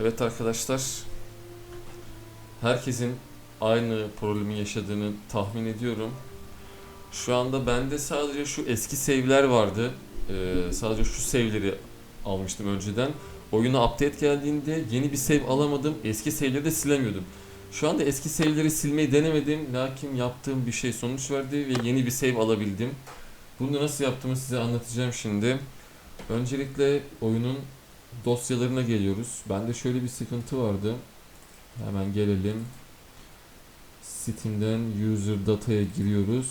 Evet arkadaşlar. Herkesin aynı problemi yaşadığını tahmin ediyorum. Şu anda bende sadece şu eski save'ler vardı. Ee, sadece şu save'leri almıştım önceden. Oyuna update geldiğinde yeni bir save alamadım. Eski save'leri de silemiyordum. Şu anda eski save'leri silmeyi denemedim. Lakin yaptığım bir şey sonuç verdi ve yeni bir save alabildim. Bunu nasıl yaptığımı size anlatacağım şimdi. Öncelikle oyunun dosyalarına geliyoruz. Bende şöyle bir sıkıntı vardı. Hemen gelelim. Steam'den user data'ya giriyoruz.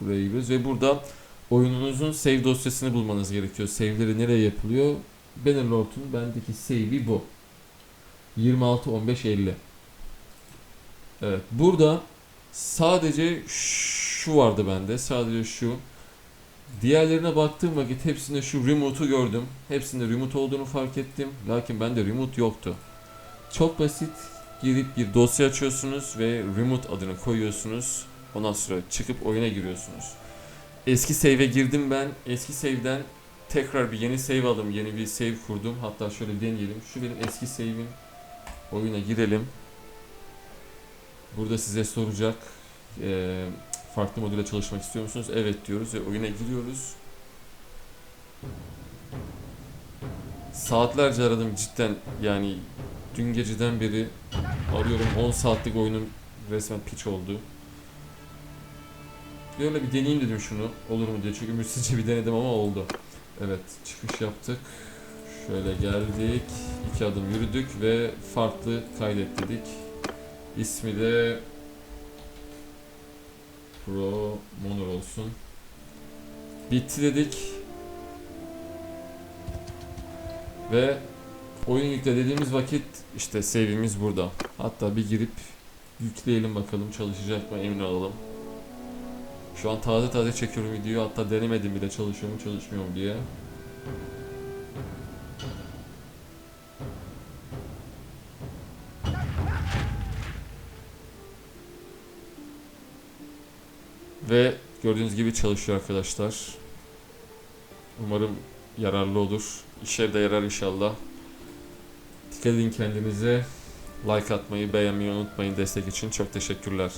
Buraya giriyoruz ve burada oyununuzun save dosyasını bulmanız gerekiyor. Save'leri nereye yapılıyor? Bannerlord'un bendeki save'i bu. 26 15 50. Evet. Burada sadece şu vardı bende. Sadece şu. Diğerlerine baktığım vakit hepsinde şu remote'u gördüm. Hepsinde remote olduğunu fark ettim. Lakin bende remote yoktu. Çok basit. Girip bir dosya açıyorsunuz ve remote adını koyuyorsunuz. Ondan sonra çıkıp oyuna giriyorsunuz. Eski save'e girdim ben. Eski save'den tekrar bir yeni save aldım. Yeni bir save kurdum. Hatta şöyle deneyelim. Şu benim eski save'im. Oyuna girelim. Burada size soracak. Eee farklı modüle çalışmak istiyor musunuz? Evet diyoruz ve oyuna giriyoruz. Saatlerce aradım cidden yani dün geceden beri arıyorum 10 saatlik oyunum resmen piç oldu. Böyle bir deneyeyim dedim şunu olur mu diye çünkü ümitsizce bir denedim ama oldu. Evet çıkış yaptık. Şöyle geldik. iki adım yürüdük ve farklı kaydet dedik. İsmi de Pro Monor olsun. Bitti dedik. Ve oyun yükle dediğimiz vakit işte save'imiz burada. Hatta bir girip yükleyelim bakalım çalışacak mı emin olalım. Şu an taze taze çekiyorum videoyu hatta denemedim bile çalışıyor mu çalışmıyor mu diye. Ve gördüğünüz gibi çalışıyor arkadaşlar. Umarım yararlı olur. İşe de yarar inşallah. Dikkat edin kendinize. Like atmayı, beğenmeyi unutmayın destek için. Çok teşekkürler.